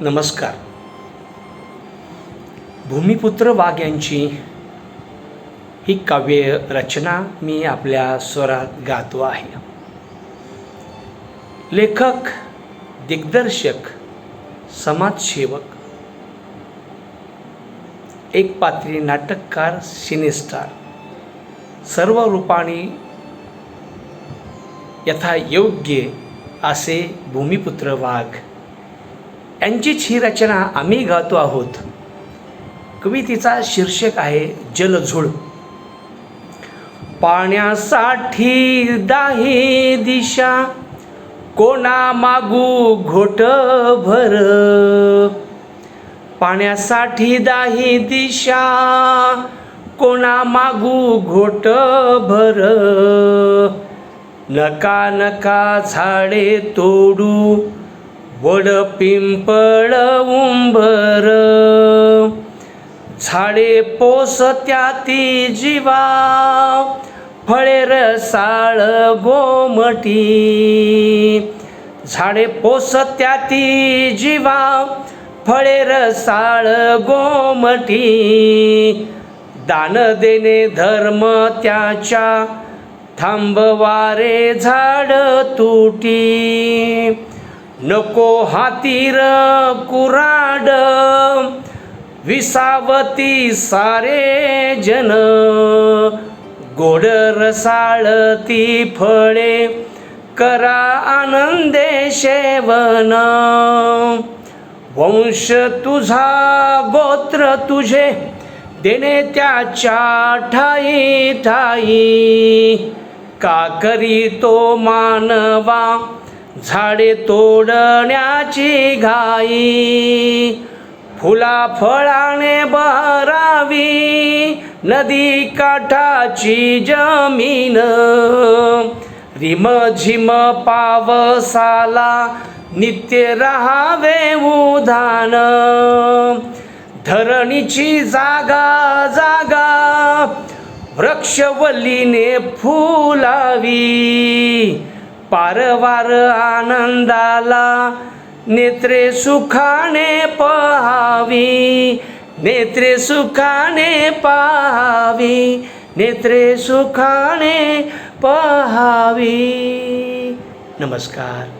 नमस्कार. भूमिपुत्र वाघ यांची ही काव्य रचना मी आपल्या स्वरात गातो आहे. लेखक दिग्दर्शक समाजसेवक एक पात्री नाटककार सिनेस्टार सर्व रूपाने यथा योग्य असे भूमिपुत्र वाघ यांचीच ही रचना आम्ही गातो आहोत. कवितेचा शीर्षक आहे जलझुळ. पाण्यासाठी दाही दिशा कोणा मागू घोट भर. पाण्यासाठी दाही दिशा कोणा मागू घोट भर. नका नका झाडे तोडू वड पिंपळ उंबर. झाडे पोसत्या ती जीवा फळे रसाळ गोमटी. झाडे पोसत्या ती जीवा फळे रसाळ गोमटी. दान देणे धर्म त्याच्या थांबवारे झाड तुटी. नको हातीर कुराड विसावती सारे जन. गोड रसाळती फळे करा आनंदे शेवन. वंश तुझा गोत्र तुझे देणे त्याच्या ठाई ठाई. का करी तो मानवा झाडे तोडण्याची घाई फुला फळाने बहरावी नदी काठाची जमीन रिम झिम पावसाला नित्य राहावे उधान. धरणीची जागा जागा वृक्षवल्लीने फुलावी. पारवार आनंदाला नेत्रे सुखाने पहावी नेत्रे सुखाने पहावी नेत्रे सुखाने पहावी. नमस्कार.